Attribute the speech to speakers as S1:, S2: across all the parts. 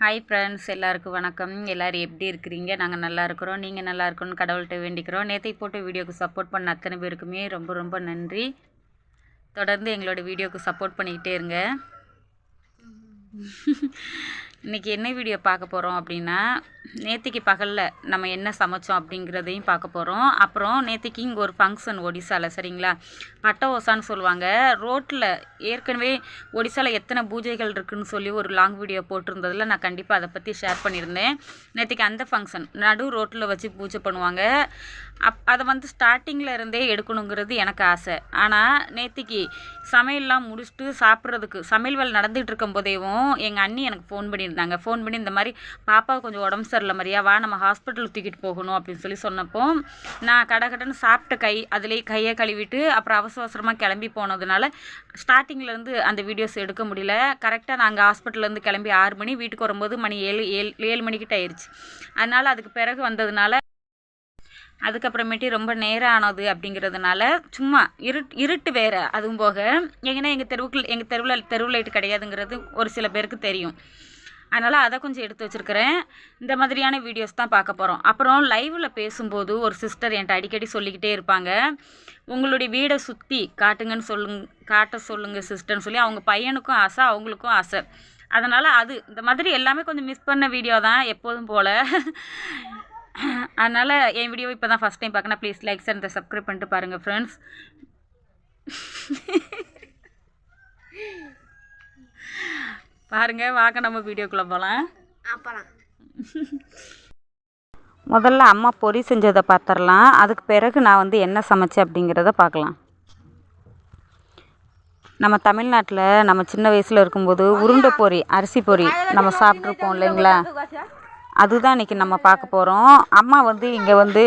S1: Hi friends எல்லாருக்கும் வணக்கம். எல்லோரும் எப்படி இருக்கிறீங்க? நாங்கள் நல்லா இருக்கிறோம். நீங்கள் நல்லா இருக்கணும்னு கடவுள்கிட்ட வேண்டிக்கிறோம். நேற்றை போட்ட வீடியோக்கு சப்போர்ட் பண்ண அத்தனை பேருக்குமே ரொம்ப ரொம்ப நன்றி. தொடர்ந்து எங்களோட வீடியோக்கு சப்போர்ட் பண்ணிக்கிட்டே இருங்க. இன்றைக்கி என்ன வீடியோ பார்க்க போகிறோம் அப்படின்னா நேற்றுக்கு பகலில் நம்ம என்ன சமைச்சோம் அப்படிங்கிறதையும் பார்க்க போகிறோம் அப்புறம் நேற்றுக்கு இங்கே ஒரு ஃபங்க்ஷன் ஒடிசாவில் சரிங்களா? பட்ட ஓசான்னு சொல்லுவாங்க. ரோட்டில் ஏற்கனவே ஒடிசாவில் எத்தனை பூஜைகள் இருக்குதுன்னு சொல்லி ஒரு லாங் வீடியோ போட்டிருந்ததில் நான் கண்டிப்பாக அதை பற்றி ஷேர் பண்ணியிருந்தேன். நேற்றுக்கு அந்த ஃபங்க்ஷன் நடு ரோட்டில் வச்சு பூஜை பண்ணுவாங்க. அப் அதை வந்து ஸ்டார்டிங்கில் இருந்தே எடுக்கணுங்கிறது எனக்கு ஆசை. ஆனால் நேற்றுக்கு சமையல்லாம் முடிச்சுட்டு சாப்பிட்றதுக்கு சமையல் வேலை நடந்துகிட்டு இருக்கும் போதேவும் எங்கள் அண்ணி எனக்கு ஃபோன் பண்ணி பண்ணியிருந்தாங்க ஃபோன் பண்ணி இந்த மாதிரி பாப்பா கொஞ்சம் உடம்பு சரியில்லை மாதிரியா வா நம்ம ஹாஸ்பிட்டலுக்கு தூக்கிட்டு போகணும் அப்படின்னு சொல்லி சொன்னப்போ நான் கடை கடைன்னு சாப்பிட்ட கை அதுலேயே கையை கழுவிட்டு அப்புறம் அவசர அவசரமாக கிளம்பி போனதுனால ஸ்டார்டிங்லேருந்து அந்த வீடியோஸ் எடுக்க முடியல. கரெக்டாக நாங்கள் ஹாஸ்பிட்டல்லேருந்து கிளம்பி ஆறு மணி வீட்டுக்கு வரும்போது மணி ஏழு ஏழு ஏழு மணிக்கிட்ட ஆயிடுச்சு அதனால் அதுக்கு பிறகு வந்ததுனால அதுக்கப்புறமேட்டு ரொம்ப நேரம் ஆனது அப்படிங்கிறதுனால சும்மா இருட் இருட்டு வேறு. அதுவும் போக எங்கன்னா எங்கள் தெருவுக்கு எங்கள் தெருவில் தெருவு லைட்டு கிடையாதுங்கிறது ஒரு சில பேருக்கு தெரியும். அதனால் அதை கொஞ்சம் எடுத்து வச்சுருக்கிறேன். இந்த மாதிரியான வீடியோஸ் தான் பார்க்க போகிறோம் அப்புறம் லைவில் பேசும்போது ஒரு சிஸ்டர் என்கிட்ட அடிக்கடி சொல்லிக்கிட்டே இருப்பாங்க. உங்களுடைய வீடை சுற்றி காட்டுங்கன்னு சொல்லுங்க காட்ட சொல்லுங்கள் சிஸ்டர்னு சொல்லி அவங்க பையனுக்கும் ஆசை அவங்களுக்கும் ஆசை. அதனால் அது இந்த மாதிரி எல்லாமே கொஞ்சம் மிஸ் பண்ண வீடியோ தான் எப்போதும் போல். அதனால் என் வீடியோ இப்போ தான் ஃபஸ்ட் டைம் பார்க்கணும் ப்ளீஸ் லைக்ஸ் அண்ட் சப்ஸ்கிரைப் பண்ணிட்டு பாருங்கள் ஃப்ரெண்ட்ஸ் பாருங்க வாங்க நம்ம வீடியோக்குள்ளே போகலாம் முதல்ல அம்மா பொரி செஞ்சதை பார்த்துடலாம் அதுக்கு பிறகு நான் வந்து என்ன சமைச்சேன் அப்படிங்கிறத பார்க்கலாம் நம்ம தமிழ்நாட்டில் நம்ம சின்ன வயசில் இருக்கும்போது உருண்டை பொரி அரிசி பொரி நம்ம சாப்பிட்ருப்போம் இல்லைங்களா? அதுதான் இன்றைக்கி நம்ம பார்க்க போகிறோம் அம்மா வந்து இங்கே வந்து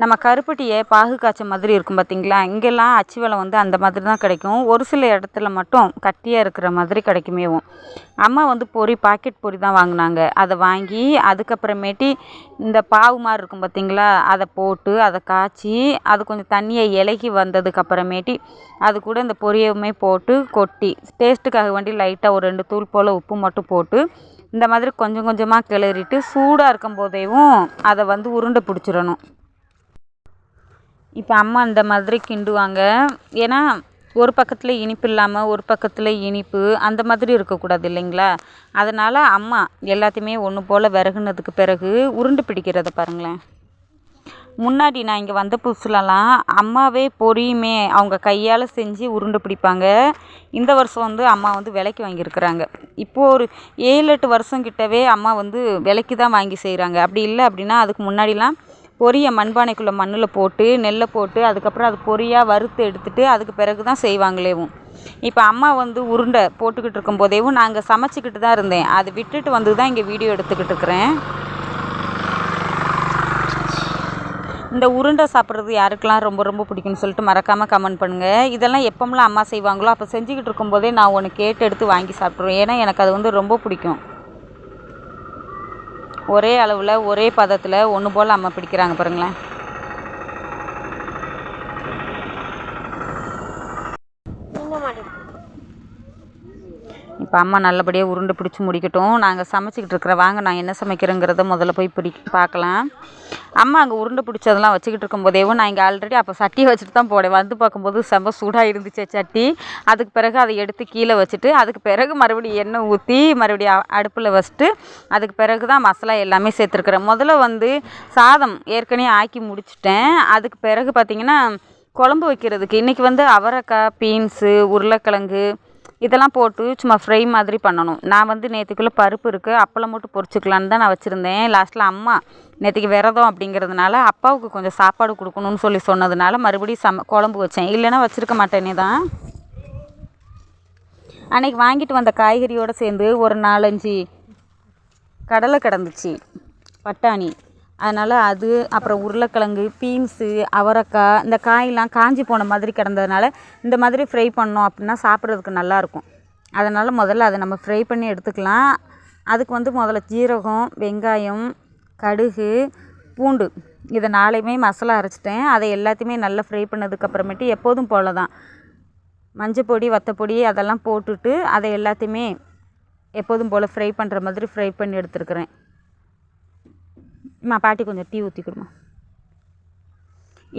S1: நம்ம கருப்பட்டியை பாகு காய்ச்ச மாதிரி இருக்கும் பார்த்திங்களா இங்கெல்லாம் அச்சு வெலம் வந்து அந்த மாதிரி தான் கிடைக்கும். ஒரு சில இடத்துல மட்டும் கட்டியாக இருக்கிற மாதிரி கிடைக்குமேவும் அம்மா வந்து பொரி பாக்கெட் பொரி தான் வாங்கினாங்க. அதை வாங்கி அதுக்கப்புறமேட்டி இந்த பாவு மாதிரி இருக்கும் பார்த்திங்களா அதை போட்டு அதை காய்ச்சி அது கொஞ்சம் தண்ணியை இலகி வந்ததுக்கப்புறமேட்டி அது கூட இந்த பொரியவுமே போட்டு கொட்டி டேஸ்ட்டுக்காக வேண்டி லைட்டாக ஒரு ரெண்டு தூள் போல் உப்பு மட்டும் போட்டு இந்த மாதிரி கொஞ்சம் கொஞ்சமாக கிளறிட்டு சூடாக இருக்கும் போதேவும் அதை வந்து உருண்டை பிடிச்சிடணும். இப்போ அம்மா இந்த மாதிரி கிண்டுவாங்க. ஏன்னா ஒரு பக்கத்தில் இனிப்பு இல்லாமல் ஒரு பக்கத்தில் இனிப்பு அந்த மாதிரி இருக்கக்கூடாது இல்லைங்களா? அதனால் அம்மா எல்லாத்தையுமே ஒன்று போல் விறகுனதுக்கு பிறகு உருண்டு பிடிக்கிறத பாருங்களேன். முன்னாடி நான் இங்கே வந்த புதுசுலலாம் அம்மாவே பொரியுமே அவங்க கையால் செஞ்சு உருண்டை பிடிப்பாங்க. இந்த வருஷம் வந்து அம்மா வந்து விலைக்கு வாங்கியிருக்கிறாங்க. இப்போது ஒரு ஏழு எட்டு வருஷம் கிட்டவே அம்மா வந்து விலைக்கு தான் வாங்கி செய்கிறாங்க அப்படி இல்லை அப்படின்னா அதுக்கு முன்னாடிலாம் பொரிய மண்பானைக்குள்ளே மண்ணில் போட்டு நெல்லை போட்டு அதுக்கப்புறம் அது பொரியாக வறுத்து எடுத்துட்டு அதுக்கு பிறகு தான் செய்வாங்களேவும். இப்போ அம்மா வந்து உருண்டை போட்டுக்கிட்டு இருக்கும் போதேவும் நாங்கள் சமைச்சிக்கிட்டு தான் இருந்தேன். அதை விட்டுட்டு வந்து தான் இங்கே வீடியோ எடுத்துக்கிட்டு இருக்கிறேன். இந்த உருண்டை சாப்பிட்றது யாருக்கெல்லாம் ரொம்ப ரொம்ப பிடிக்கும்னு சொல்லிட்டு மறக்காமல் கமெண்ட் பண்ணுங்கள் இதெல்லாம் எப்போம்லாம் அம்மா செய்வாங்களோ அப்போ செஞ்சுக்கிட்டு இருக்கும்போதே நான் ஒன்று கேட்டு எடுத்து வாங்கி சாப்பிட்ருவேன் ஏன்னா எனக்கு அது வந்து ரொம்ப பிடிக்கும். ஒரே அளவில் ஒரே பதத்தில் ஒன்று போல் அம்மா பிடிக்கிறாங்க பாருங்களேன். இப்போ அம்மா நல்லபடியாக உருண்டை பிடிச்சி முடிக்கட்டும். நாங்கள் சமைச்சிக்கிட்டு இருக்கிற வாங்க நான் என்ன சமைக்கிறேங்கிறத முதல்ல போய் பிடி பார்க்கலாம். அம்மா அங்கே உருண்டை பிடிச்சதெல்லாம் வச்சுக்கிட்டு இருக்கும்போதேவும் நான் இங்கே ஆல்ரெடி அப்போ சட்டியை வச்சுட்டு தான் போடேன் வந்து பார்க்கும்போது செம்ம சூடாக இருந்துச்சு சட்டி. அதுக்கு பிறகு அதை எடுத்து கீழே வச்சுட்டு அதுக்கு பிறகு மறுபடியும் எண்ணெய் ஊற்றி மறுபடியும் அடுப்பில் வச்சுட்டு அதுக்கு பிறகு தான் மசாலா எல்லாமே சேர்த்துருக்குறேன். முதல்ல வந்து சாதம் ஏற்கனவே ஆக்கி முடிச்சிட்டேன். அதுக்கு பிறகு பார்த்திங்கன்னா குழம்பு வைக்கிறதுக்கு. இன்றைக்கி வந்து அவரைக்காய் பீன்ஸு உருளைக்கிழங்கு இதெல்லாம் போட்டு சும்மா ஃப்ரை மாதிரி பண்ணணும். நான் வந்து நேற்றுக்குள்ளே பருப்பு இருக்குது அப்பளம் மட்டும் பொரிச்சிக்கலான்னு தான் நான் வச்சுருந்தேன். லாஸ்ட்டில் அம்மா நேற்றுக்கு விரதம் அப்படிங்கிறதுனால அப்பாவுக்கு கொஞ்சம் சாப்பாடு கொடுக்கணுன்னு சொல்லி சொன்னதுனால மறுபடியும் சம குழம்பு வச்சேன். இல்லைன்னா வச்சுருக்க மாட்டேனே தான். அன்றைக்கி வாங்கிட்டு வந்த காய்கறியோடு சேர்ந்து ஒரு நாலஞ்சு கடலை கிடந்துச்சு. பட்டாணி. அதனால் அது அப்புறம் உருளைக்கிழங்கு பீன்ஸு அவரைக்காய் இந்த காயெலாம் காஞ்சி போன மாதிரி கிடந்ததுனால இந்த மாதிரி ஃப்ரை பண்ணோம் அப்படின்னா சாப்பிட்றதுக்கு நல்லாயிருக்கும். அதனால் முதல்ல அதை நம்ம ஃப்ரை பண்ணி எடுத்துக்கலாம். அதுக்கு வந்து முதல்ல ஜீரகம் வெங்காயம் கடுகு பூண்டு. இதை நாளையுமே மசாலா அரைச்சிட்டேன். அதை எல்லாத்தையுமே நல்லா ஃப்ரை பண்ணதுக்கப்புறமேட்டு எப்போதும் போல் தான். மஞ்சப்பொடி வத்தப்பொடி அதெல்லாம் போட்டுட்டு அதை எல்லாத்தையுமே எப்போதும் போல் ஃப்ரை பண்ணுற மாதிரி ஃப்ரை பண்ணி எடுத்துருக்குறேன். அம்மா பாட்டி கொஞ்சம் டீ ஊற்றி கொடுமா.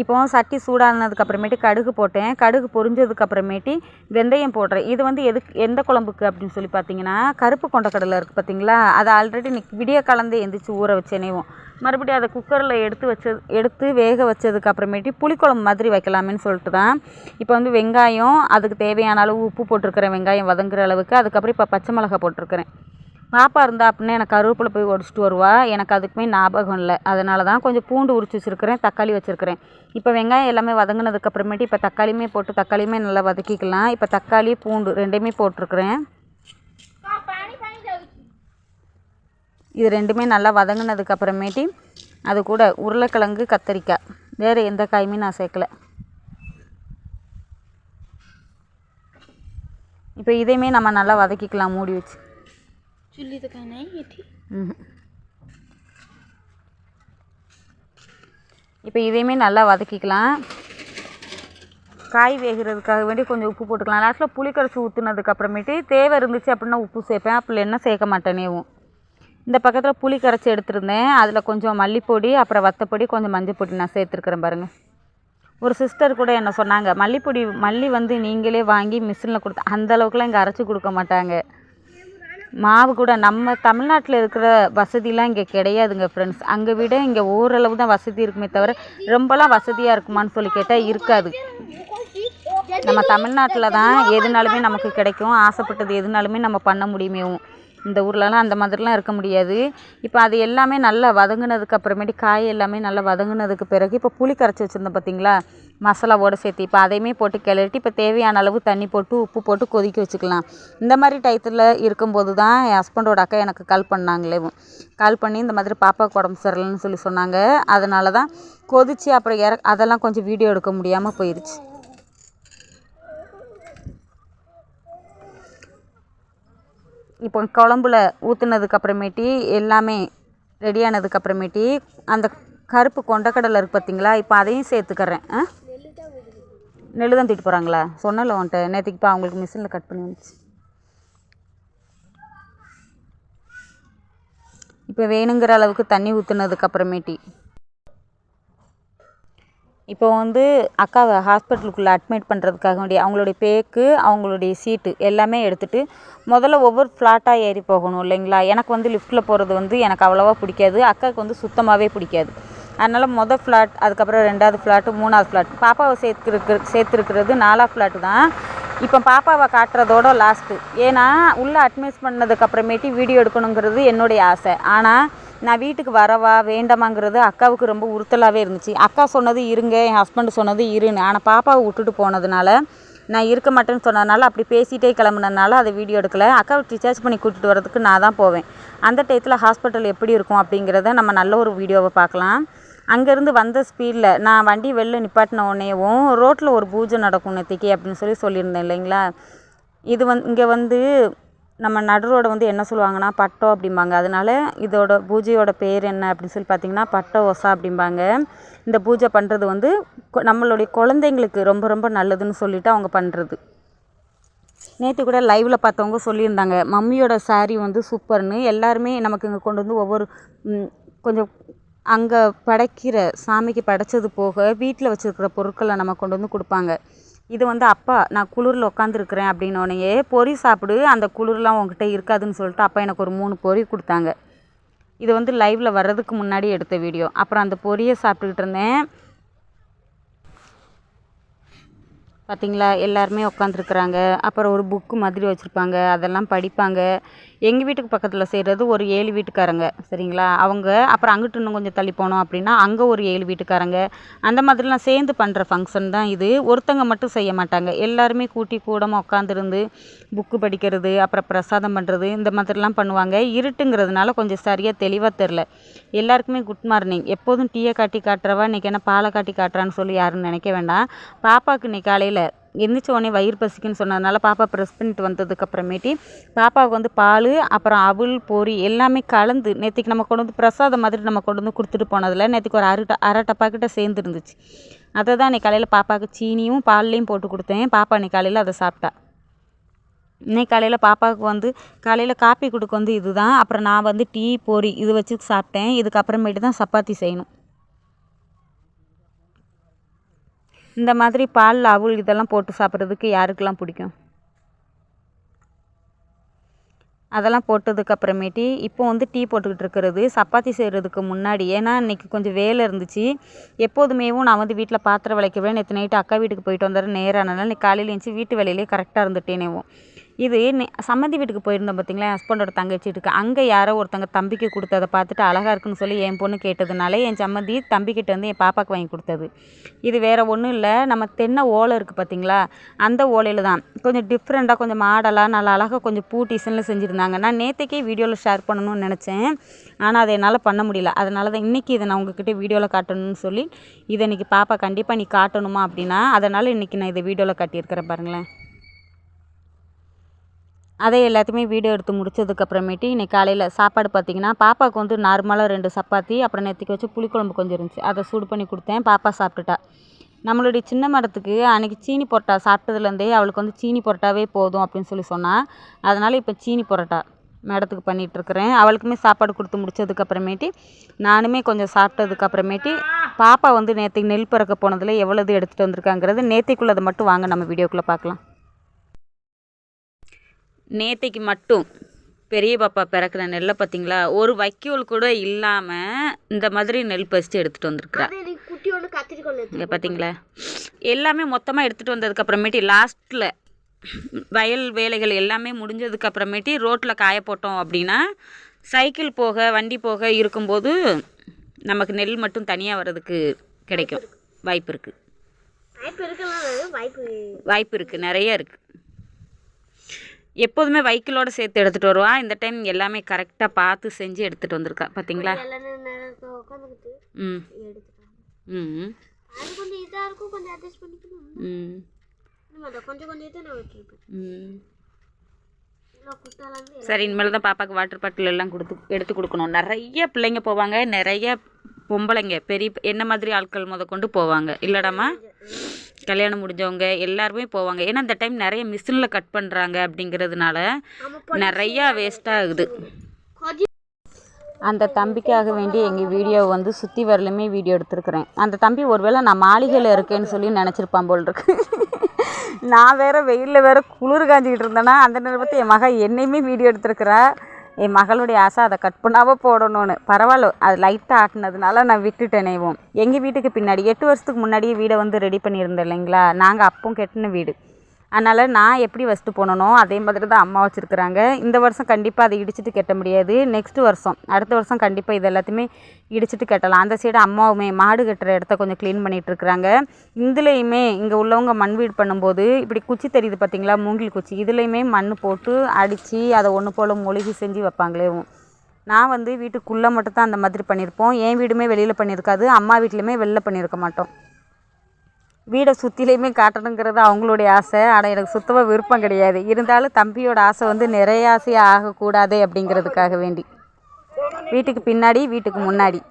S1: இப்போ சட்டி சூடானதுக்கப்புறமேட்டு கடுகு போட்டேன். கடுகு பொரிஞ்சதுக்கப்புறமேட்டி வெந்தயம் போடுறேன். இது வந்து எதுக்கு எந்த குழம்புக்கு அப்படின்னு சொல்லி பார்த்தீங்கன்னா கருப்பு கொண்டக்கடலை இருக்குது பார்த்தீங்களா? அதை ஆல்ரெடி இன்னைக்கு விடிய கலந்து எந்திரிச்சு ஊற வச்சேனேவும் மறுபடியும் அதை குக்கரில் எடுத்து வச்சது எடுத்து வேக வச்சதுக்கப்புறமேட்டி புளிக்குழம்பு மாதிரி வைக்கலாமேன்னு சொல்லிட்டு தான் இப்போ வந்து வெங்காயம் அதுக்கு தேவையான அளவு உப்பு போட்டிருக்கிறேன். வெங்காயம் வதங்குற அளவுக்கு. அதுக்கப்புறம் இப்போ பச்சை மிளகா போட்டிருக்கிறேன். பாப்பா இருந்தா அப்படின்னா எனக்கு கருவேப்பிலை போய் உடச்சிட்டு வருவா. எனக்கு அதுக்குமே ஞாபகம் இல்லை. அதனால தான் கொஞ்சம் பூண்டு உரிச்சு வச்சுருக்கிறேன் தக்காளி வச்சுருக்கிறேன். இப்போ வெங்காயம் எல்லாமே வதங்கினதுக்கப்புறமேட்டு இப்போ தக்காளியுமே போட்டு தக்காளியுமே நல்லா வதக்கிக்கலாம். இப்போ தக்காளி பூண்டு ரெண்டையுமே போட்டிருக்கிறேன். இது ரெண்டுமே நல்லா வதங்கினதுக்கப்புறமேட்டி அது கூட உருளைக்கிழங்கு கத்தரிக்காய். வேறு எந்த காயுமே நான் சேர்க்கல. இப்போ இதையுமே நம்ம நல்லா வதக்கிக்கலாம் மூடி வச்சு.
S2: চুল্লি তো খায় এটি?
S1: இப்போ இதையுமே நல்லா வதக்கிக்கலாம். காய் வேகிறதுக்காக வேண்டி கொஞ்சம் உப்பு போட்டுக்கலாம். லாஸ்ட்டில் புளிக்கரைச்சி ஊற்றுனதுக்கப்புறமேட்டு தேவை இருந்துச்சு அப்படின்னா உப்பு சேர்ப்பேன். அப்படி என்ன சேர்க்க மாட்டேனேவும் இந்த பக்கத்தில் புளி கரைச்சி எடுத்துருந்தேன். அதில் கொஞ்சம் மல்லிப்பொடி அப்புறம் வத்தப்பொடி கொஞ்சம் மஞ்சள் பொடி நான் சேர்த்துருக்குறேன் பாருங்கள் ஒரு சிஸ்டர் கூட என்ன சொன்னாங்க மல்லிப்பொடி மல்லி வந்து நீங்களே வாங்கி மிஷினில் கொடுத்து அந்தளவுக்குலாம் இங்கே அரைச்சி கொடுக்க மாட்டாங்க. மாவு கூட நம்ம தமிழ்நாட்டில் இருக்கிற வசதிலாம் இங்கே கிடையாதுங்க ஃப்ரெண்ட்ஸ் அங்கே விட இங்கே ஓரளவு தான் வசதி இருக்குமே தவிர ரொம்பலாம் வசதியாக இருக்குமான்னு சொல்லி கேட்டால் இருக்காது. நம்ம தமிழ்நாட்டில் தான் எதுனாலுமே நமக்கு கிடைக்கும். ஆசைப்பட்டது எதுனாலுமே நம்ம பண்ண முடியுமேவும். இந்த ஊர்லலாம் அந்த மாதிரிலாம் இருக்க முடியாது. இப்போ அது எல்லாமே நல்லா வதங்கினதுக்கு அப்புறமேட்டு காய் எல்லாமே நல்லா வதங்கினதுக்கு பிறகு இப்போ புளி கரைச்சி வச்சுருந்தோம் பார்த்தீங்களா மசாலாவோட சேர்த்து இப்போ அதையுமே போட்டு கிளறிட்டு இப்போ தேவையான அளவு தண்ணி போட்டு உப்பு போட்டு கொதிக்க வச்சுக்கலாம். இந்த மாதிரி டயத்தில் இருக்கும்போது தான் என் ஹஸ்பண்டோட அக்கா எனக்கு கால் பண்ணாங்களே. கால் பண்ணி இந்த மாதிரி பாப்பாவுக்கு உடம்பு சரியில்லைன்னு சொல்லி சொன்னாங்க. அதனால தான் கொதிச்சு அப்புறம் இற அதெல்லாம் கொஞ்சம் வீடியோ எடுக்க முடியாமல் போயிடுச்சு இப்போ குழம்புல ஊற்றுனதுக்கு அப்புறமேட்டி எல்லாமே ரெடியானதுக்கு அப்புறமேட்டி அந்த கருப்பு கொண்டக்கடலை இருக்குது பார்த்தீங்களா இப்போ அதையும் சேர்த்துக்கறேன். ஆ? நெல் தான் தூக்கிட்டு போகிறாங்களா சொன்னல உன்ட்ட நேற்றுக்கு இப்போ அவங்களுக்கு மிஷினில் கட் பண்ணி வந்துச்சு இப்போ வேணுங்கிற அளவுக்கு தண்ணி ஊற்றுனதுக்கு அப்புறமேட்டி இப்போ வந்து அக்காவை ஹாஸ்பிட்டலுக்குள்ளே அட்மிட் பண்ணுறதுக்காக வேண்டிய அவங்களுடைய பேக்கு அவங்களுடைய சீட்டு எல்லாமே எடுத்துகிட்டு முதல்ல ஒவ்வொரு ஃப்ளாட்டாக ஏறி போகணும் இல்லைங்களா? எனக்கு வந்து லிஃப்ட்டில் போகிறது வந்து எனக்கு அவ்வளோவா பிடிக்காது. அக்காவுக்கு வந்து சுத்தமாகவே பிடிக்காது. அதனால் மொதல் ஃப்ளாட் அதுக்கப்புறம் ரெண்டாவது ஃப்ளாட்டு மூணாவது ஃப்ளாட் பாப்பாவை சேர்த்துருக்கு சேர்த்துருக்கிறது நாலாவது ஃப்ளாட்டு தான். இப்போ பாப்பாவை காட்டுறதோட லாஸ்ட்டு ஏன்னா உள்ளே அட்மிட் பண்ணதுக்கப்புறமேட்டி வீடியோ எடுக்கணுங்கிறது என்னுடைய ஆசை. ஆனால் நான் வீட்டுக்கு வரவா வேண்டாமாங்கிறது அக்காவுக்கு ரொம்ப உறுத்தலாகவே இருந்துச்சு. அக்கா சொன்னது இருங்க என் ஹஸ்பண்ட் சொன்னது இருன்னு. ஆனால் பாப்பாவை விட்டுட்டு போனதுனால நான் இருக்க மாட்டேன்னு சொன்னதுனால அப்படி பேசிகிட்டே கிளம்புனதுனால அதை வீடியோ எடுக்கலை. அக்காவை டிஸ்சார்ஜ் பண்ணி கூட்டிகிட்டு வரதுக்கு நான் தான் போவேன். அந்த டயத்தில் ஹாஸ்பிட்டல் எப்படி இருக்கும் அப்படிங்கிறத நம்ம நல்ல ஒரு வீடியோவை பார்க்கலாம். அங்கேருந்து வந்த ஸ்பீடில் நான் வண்டி வெளில நிப்பாட்டின உடனேவும் ரோட்டில் ஒரு பூஜை நடக்கும் நேற்றுக்கு அப்படின்னு சொல்லி சொல்லியிருந்தேன் இல்லைங்களா? இது வந் இங்கே வந்து நம்ம நடு ரோடை வந்து என்ன சொல்லுவாங்கன்னா பட்டம் அப்படிம்பாங்க. அதனால இதோட பூஜையோட பேர் என்ன அப்படின்னு சொல்லி பார்த்தீங்கன்னா பட்ட ஒசா அப்படிம்பாங்க. இந்த பூஜை பண்ணுறது வந்து நம்மளுடைய குழந்தைங்களுக்கு ரொம்ப ரொம்ப நல்லதுன்னு சொல்லிட்டு அவங்க பண்ணுறது நேற்று கூட லைவில் பார்த்தவங்க சொல்லியிருந்தாங்க மம்மியோட சாரீ வந்து சூப்பர்னு எல்லாருமே நமக்கு இங்கே கொண்டு வந்து ஒவ்வொரு கொஞ்சம் அங்கே படைக்கிற சாமிக்கு படைச்சது போக வீட்டில் வச்சுருக்கிற பொருட்களை நம்ம கொண்டு வந்து கொடுப்பாங்க. இது வந்து அப்பா நான் குளிரில் உட்காந்துருக்குறேன் அப்படின்னோடனே பொரி சாப்பிடு அந்த குளிர்லாம் உங்ககிட்ட இருக்காதுன்னு சொல்லிட்டு அப்பா எனக்கு ஒரு மூணு பொரி கொடுத்தாங்க. இது வந்து லைவில் வர்றதுக்கு முன்னாடி எடுத்த வீடியோ. அப்புறம் அந்த பொரியை சாப்பிட்டுக்கிட்டு இருந்தேன். பார்த்தீங்களா எல்லாருமே உட்காந்துருக்குறாங்க அப்புறம் ஒரு புக்கு மாதிரி வச்சுருப்பாங்க. அதெல்லாம் படிப்பாங்க. எங்கள் வீட்டுக்கு பக்கத்தில் செய்கிறது ஒரு ஏழு வீட்டுக்காரங்க சரிங்களா? அவங்க அப்புறம் அங்கிட்டு இன்னும் கொஞ்சம் தள்ளி போனோம் அப்படின்னா அங்கே ஒரு ஏழு வீட்டுக்காரங்க. அந்த மாதிரிலாம் சேர்ந்து பண்ணுற ஃபங்க்ஷன் தான் இது. ஒருத்தங்க மட்டும் செய்ய மாட்டாங்க. எல்லாருமே கூட்டி கூடமாக உட்காந்துருந்து புக்கு படிக்கிறது அப்புறம் பிரசாதம் பண்ணுறது இந்த மாதிரிலாம் பண்ணுவாங்க. இருட்டுங்கிறதுனால கொஞ்சம் சரியாக தெளிவாக தெரில எல்லாருக்குமே குட் மார்னிங் எப்போதும் டீயை காட்டி காட்டுறவா இன்றைக்கி என்ன பாலை காட்டி காட்டுறான்னு சொல்லி யாரும் நினைக்க வேண்டாம். பாப்பாவுக்கு இன்னைக்கு காலையில் எந்திரிச்ச உடனே வயிறு பசிக்குன்னு சொன்னதுனால பாப்பா ப்ரெஸ் பண்ணிட்டு வந்ததுக்கு அப்புறமேட்டி பாப்பாவுக்கு வந்து பால் அப்புறம் அவல் பொரி எல்லாமே கலந்து நேற்றுக்கு நம்ம கொண்டு வந்து பிரசாதம் மாதிரி நம்ம கொண்டு வந்து கொடுத்துட்டு போனதில் நேற்றுக்கு ஒரு அரை அரை டப்பா சேர்ந்து இருந்துச்சு அதை தான் இன்னைக்கு காலையில் பாப்பாவுக்கு சீனியும் பால்லையும் போட்டு கொடுத்தேன். பாப்பா இன்னைக்கு காலையில் அதை சாப்பிட்டா. இன்னைக்கு காலையில் பாப்பாவுக்கு வந்து காலையில் காப்பி கொடுக்க வந்து இதுதான். அப்புறம் நான் வந்து டீ பொரி இது வச்சு சாப்பிட்டேன். இதுக்கப்புறமேட்டு தான் சப்பாத்தி செய்யணும். இந்த மாதிரி பால் அவுள் இதெல்லாம் போட்டு சாப்பிட்றதுக்கு யாருக்கெல்லாம் பிடிக்கும்? அதெல்லாம் போட்டதுக்கு அப்புறமேட்டி இப்போ வந்து டீ போட்டுக்கிட்டு இருக்கிறது சப்பாத்தி செய்கிறதுக்கு முன்னாடி. ஏன்னா இன்றைக்கி கொஞ்சம் வேலை இருந்துச்சு. எப்போதுமேவும் நான் வந்து வீட்டில் பாத்திரம் விளைக்கவே நேற்று நைட்டு அக்கா வீட்டுக்கு போயிட்டு வந்தாரு ஆனால் இன்னைக்கு காலையில் எழுந்துச்சி வீட்டு வேலையிலே கரெக்டாக இருந்துட்டேனேவும் இது சம்மந்தி வீட்டுக்கு போயிருந்தோம் பார்த்தீங்களா என் ஹஸ்பண்டோட தங்கச்சி வீட்டுக்கு. அங்கே யாரோ ஒருத்தங்க தம்பிக்கு கொடுத்ததை பார்த்துட்டு அழகாக இருக்குன்னு சொல்லி என் பொண்ணு கேட்டதுனால என் சம்மந்தி தம்பிக்கிட்ட வந்து என் பாப்பாவுக்கு வாங்கி கொடுத்தது. இது வேறு ஒன்றும் இல்லை. நம்ம தென்னை ஓலை இருக்குது பார்த்தீங்களா அந்த ஓலையில் தான். கொஞ்சம் டிஃப்ரெண்ட்டாக கொஞ்சம் மாடலாக நல்லா அழகாக கொஞ்சம் பூ டிசைனில் செஞ்சுருந்தாங்க. நான் நேற்றுக்கே வீடியோவில் ஷேர் பண்ணணும்னு நினச்சேன். ஆனால் அதை என்னால் பண்ண முடியல. அதனால தான் இன்றைக்கி இதை நான் உங்ககிட்ட வீடியோவில் காட்டணும்னு சொல்லி இதை இன்றைக்கி பாப்பா கண்டிப்பாக நீ காட்டணுமா அப்படின்னா அதனால் இன்றைக்கி நான் இதை வீடியோவில் காட்டியிருக்கிறேன் பாருங்களேன். அதை எல்லாத்தையுமே வீடியோ எடுத்து முடிச்சதுக்கப்புறமேட்டு இன்றைக்கி காலையில் சாப்பாடு பார்த்தீங்கன்னா பாப்பாவுக்கு வந்து நார்மலாக ரெண்டு சப்பாத்தி அப்புறம் நேற்றுக்கு வச்சு புளிக்குழம்பு கொஞ்சம் இருந்துச்சு. அதை சூடு பண்ணி கொடுத்தேன். பாப்பா சாப்பிட்டுட்டா. நம்மளுடைய சின்ன மரத்துக்கு அன்றைக்கி சீனி பரோட்டா சாப்பிட்டதுலேருந்தே அவளுக்கு வந்து சீனி பரோட்டாவே போதும் அப்படின்னு சொல்லி சொன்னால் அதனால் இப்போ சீனி பரோட்டா மேடத்துக்கு பண்ணிகிட்ருக்குறேன் அவளுக்குமே சாப்பாடு கொடுத்து முடிச்சதுக்கப்புறமேட்டு நானுமே கொஞ்சம் சாப்பிட்டதுக்கப்புறமேட்டு பாப்பா வந்து நேற்றுக்கு நெல் பிறக்க போனதில் எவ்வளவு எடுத்துகிட்டு வந்திருக்காங்கிறது நேற்றுக்குள்ளதை மட்டும் வாங்க நம்ம வீடியோக்குள்ளே பார்க்கலாம். நேத்தைக்கு மட்டும் பெரிய பாப்பா பிறக்கிற நெல்லை பார்த்தீங்களா? ஒரு வைக்கோல் கூட இல்லாமல் இந்த மாதிரி நெல் பறித்து எடுத்துகிட்டு வந்திருக்கிறா. இங்கே பார்த்தீங்களா? எல்லாமே மொத்தமாக எடுத்துகிட்டு வந்ததுக்கப்புறமேட்டு லாஸ்ட்டில் வயல் வேலைகள் எல்லாமே முடிஞ்சதுக்கு அப்புறமேட்டு ரோட்டில் காய போட்டோம் அப்படின்னா சைக்கிள் போக வண்டி போக இருக்கும்போது நமக்கு நெல் மட்டும் தனியாக வர்றதுக்கு கிடைக்கும். வாய்ப்பு இருக்குது
S2: வாய்ப்பு
S1: இருக்குது நிறைய இருக்குது எப்போதுமே வைக்கிளோட சேர்த்து எடுத்துகிட்டு வருவா. இந்த டைம் எல்லாமே கரெக்டாக பார்த்து செஞ்சு எடுத்துகிட்டு வந்திருக்கா. பார்த்தீங்களா ம். ம். சரி இனிமேல் தான் பாப்பாவுக்கு வாட்டர் பாட்டில் எல்லாம் கொடுத்து எடுத்து கொடுக்கணும். நிறைய பிள்ளைங்க போவாங்க. நிறைய பொம்பளைங்க பெரிய என்ன மாதிரி ஆட்கள் முத கொண்டு போவாங்க? இல்லடாமா கல்யாணம் முடிஞ்சவங்க எல்லாருமே போவாங்க. ஏன்னா இந்த டைம் நிறைய மிஷினில் கட் பண்ணுறாங்க அப்படிங்கிறதுனால நிறையா வேஸ்ட் ஆகுது அந்த தம்பிக்காக வேண்டி எங்கள் வீடியோவை வந்து சுற்றி வரலுமே வீடியோ எடுத்துருக்குறேன். அந்த தம்பி ஒருவேளை நான் மாளிகையில் இருக்கேன்னு சொல்லி நினச்சிருப்பான் போல் இருக்கு. நான் வேறு வெயிலில் வேறு குளிர் காஞ்சிக்கிட்டு இருந்தேன்னா அந்த நேரத்தை என் மகன் என்னையுமே வீடியோ எடுத்திருக்கிறா என் மகளுடைய ஆசை அதை கட் பண்ணாவோ போடணும்னு. பரவாயில்ல அது லைட்டாக ஆட்டினதுனால நான் விட்டுட்டேனேவும் எங்கள் வீட்டுக்கு பின்னாடி எட்டு வருஷத்துக்கு முன்னாடியே வீடை வந்து ரெடி பண்ணியிருந்தேன் இல்லைங்களா? நாங்கள் அப்பவும் கட்டின வீடு. அதனால் நான் எப்படி ஃபஸ்ட்டு போனனோ அதே மாதிரி தான் அம்மா வச்சுருக்குறாங்க. இந்த வருஷம் கண்டிப்பாக அதை இடிச்சிட்டு கட்ட முடியாது. நெக்ஸ்ட் வருஷம் அடுத்த வருஷம் கண்டிப்பாக இது எல்லாத்தையுமே இடிச்சிட்டு கட்டலாம். அந்த சைடு அம்மாவுமே மாடு கட்டுற இடத்த கொஞ்சம் க்ளீன் பண்ணிகிட்ருக்குறாங்க இதுலேயுமே இங்கே உள்ளவங்க மண் வீடு பண்ணும்போது இப்படி குச்சி தெரியுது பார்த்தீங்களா மூங்கில் குச்சி. இதுலேயுமே மண் போட்டு அடித்து அதை ஒன்று போல் மொழுகி செஞ்சு வைப்பாங்களே நான் வந்து வீட்டுக்குள்ளே மட்டும் தான் அந்த மாதிரி பண்ணியிருப்போம். என் வீடுமே வெளியில் பண்ணியிருக்காது. அம்மா வீட்லேயுமே வெளில பண்ணியிருக்க மாட்டோம். வீடை சுற்றிலையுமே காட்டணுங்கிறது அவங்களுடைய ஆசை. ஆனால் எனக்கு சுத்தமாக விருப்பம் கிடையாது. இருந்தாலும் தம்பியோட ஆசை வந்து நிறைய ஆசையாக ஆகக்கூடாது அப்படிங்கிறதுக்காக வேண்டி. வீட்டுக்கு பின்னாடி வீட்டுக்கு முன்னாடி.